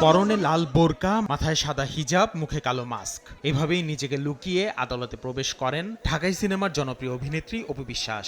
পরনে লাল বোরকা, মাথায় সাদা হিজাব, মুখে কালো মাস্ক। এভাবেই নিজেকে লুকিয়ে আদালতে প্রবেশ করেন ঢাকাই সিনেমার জনপ্রিয় অভিনেত্রী অপু বিশ্বাস।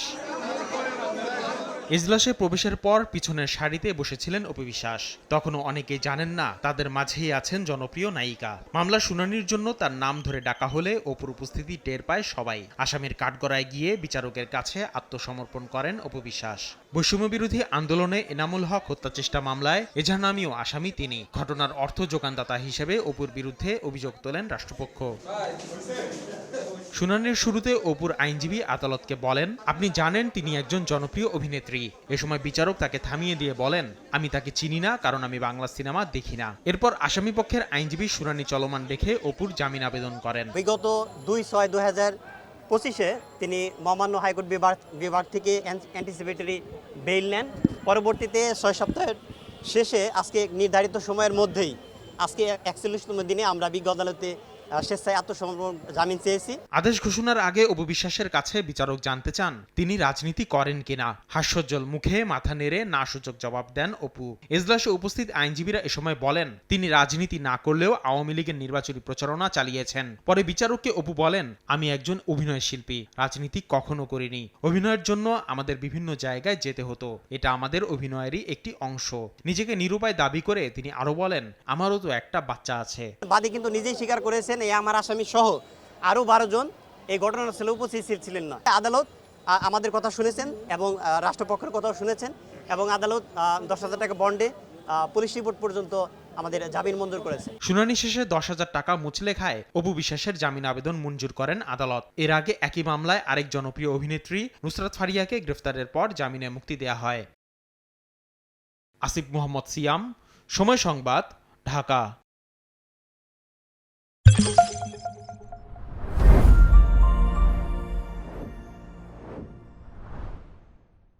এজলাসে প্রবেশের পর পিছনের সারিতে বসেছিলেন অপু বিশ্বাস তখনও অনেকেই জানেন না, তাদের মাঝেই আছেন জনপ্রিয় নায়িকা। মামলা শুনানির জন্য তার নাম ধরে ডাকা হলে অপুর উপস্থিতি টের পায় সবাই। আসামির কাঠগড়ায় গিয়ে বিচারকের কাছে আত্মসমর্পণ করেন অপু বিশ্বাস বৈষম্য বিরোধী আন্দোলনে এনামুল হক হত্যা চেষ্টা মামলায় এজাহারনামীয় আসামি তিনি। ঘটনার অর্থ যোগানদাতা হিসেবে অপুর বিরুদ্ধে অভিযোগ তোলেন রাষ্ট্রপক্ষ। শুনানির শুরুতে অপুর আইনজীবী আদালতকে বলেন, আপনি জানেন তিনি একজন জনপ্রিয় অভিনেত্রী। এ সময় বিচারক তাকে থামিয়ে দিয়ে বলেন, আমি তাকে চিনি না, কারণ আমি বাংলা সিনেমা দেখি না। এরপর আসামি পক্ষের আইনজীবী শুনানি চলমান রেখে অপুর জামিন আবেদন করেন। বিগত দুই ছয় দু হাজার পঁচিশে তিনি মহামান্য হাইকোর্ট বিভাগ বিভাগ থেকে অ্যান্টিসিপেটরি বেইল নেন। পরবর্তীতে ছয় সপ্তাহের শেষে আজকে নির্ধারিত সময়ের মধ্যেই, আজকে একচল্লিশতম দিনে আমরা বিজ্ঞ আদালতে স্বেচ্ছায় আত্মসমর্পণ জামিন চেয়েছি। আদেশ ঘোষণার আগে কাছে বিচারক জানতে চান তিনি রাজনীতি করেন কিনা। হাস্যজ্জ্বল মুখে মাথা নেড়ে না সূচক জবাব দেন অপু। এজলাসে উপস্থিত আইনজীবীরা এ সময় বলেন তিনি রাজনীতি না করলেও আওয়ামী লীগের নির্বাচনী প্রচারণা চালিয়েছেন। পরে বিচারককে অপু বলেন আমি একজন অভিনয় শিল্পী রাজনীতি কখনো করিনি। অভিনয়ের জন্য আমাদের বিভিন্ন জায়গায় যেতে হতো। এটা আমাদের অভিনয়েরই একটি অংশ। নিজেকে নিরুপায় দাবি করে তিনি আরও বলেন আমারও তো একটা বাচ্চা আছে। বাদী কিন্তু নিজেই স্বীকার করেছেন এই আমার আসামি সহ আরও বারো জন এই ঘটনার ছেলে উপস্থিত ছিলেন না। আদালত আমাদের কথা শুনেছেন এবং রাষ্ট্রপক্ষের কথাও শুনেছেন এবং আদালত দশ হাজার টাকা বন্ডে পুলিশ রিপোর্ট পর্যন্ত আমাদের জামিন মঞ্জুর করেছে। শুনানি শেষে দশ হাজার টাকা মুচলে খায় অপু বিশ্বাসের জামিন আবেদন মঞ্জুর করেন আদালত। এর আগে একই মামলায় আরেক জনপ্রিয় অভিনেত্রী নুসরাত ফারিয়াকে গ্রেফতারের পর জামিনে মুক্তি দেয়া হয়। আসিফ মোহাম্মদ সিয়াম, সময় সংবাদ, ঢাকা।